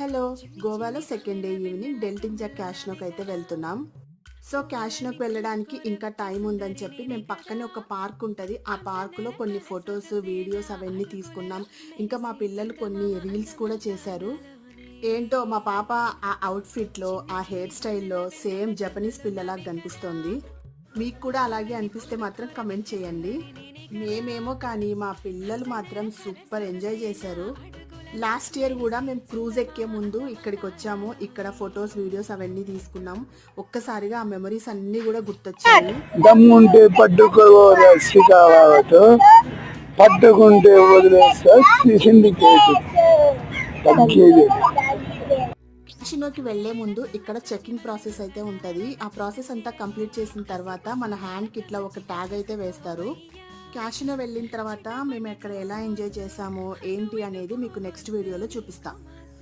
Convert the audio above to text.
Hello గోవాలో second day evening డెల్టింజా క్యాష్నోకి అయితే వెళ్తున్నాం. సో క్యాష్నోకి వెళ్ళడానికి ఇంకా టైం ఉందని చెప్పి మేము పక్కనే ఒక పార్క్ ఉంటుంది. ఆ పార్కులో కొన్ని ఫొటోస్ వీడియోస్ అవన్నీ తీసుకున్నాం. ఇంకా మా పిల్లలు కొన్ని రీల్స్ కూడా చేశారు. ఏంటో మా పాప ఆ అవుట్ఫిట్లో ఆ హెయిర్ స్టైల్లో సేమ్ జపనీస్ పిల్లలాగా కనిపిస్తోంది. మీకు కూడా అలాగే అనిపిస్తే మాత్రం కమెంట్ చేయండి. మేమేమో కానీ మా పిల్లలు మాత్రం సూపర్ ఎంజాయ్ చేశారు. లాస్ట్ ఇయర్ కూడా మేము క్రూజ్ ఎక్కే ముందు ఇక్కడికి వచ్చాము. ఇక్కడ ఫొటోస్ వీడియోస్ అవన్నీ తీసుకున్నాం. ఒక్కసారిగా ఆ మెమరీస్ అన్నీ కూడా గుర్తొచ్చాయి. దమ్ముంటే పట్టుకోవాలి పట్టుకుంటే వదిలేస్తా సిండికేట్ తగ్గేది. వెళ్ళే ముందు ఇక్కడ చెకింగ్ ప్రాసెస్ అయితే ఉంటుంది. ఆ ప్రాసెస్ అంతా కంప్లీట్ చేసిన తర్వాత మన హ్యాండ్కి ఇట్లా ఒక ట్యాగ్ అయితే వేస్తారు. కాశీలో వెళ్ళిన తర్వాత మేము ఎక్కడ ఎలా ఎంజాయ్ చేసామో ఏంటి అనేది మీకు నెక్స్ట్ వీడియోలో చూపిస్తాం.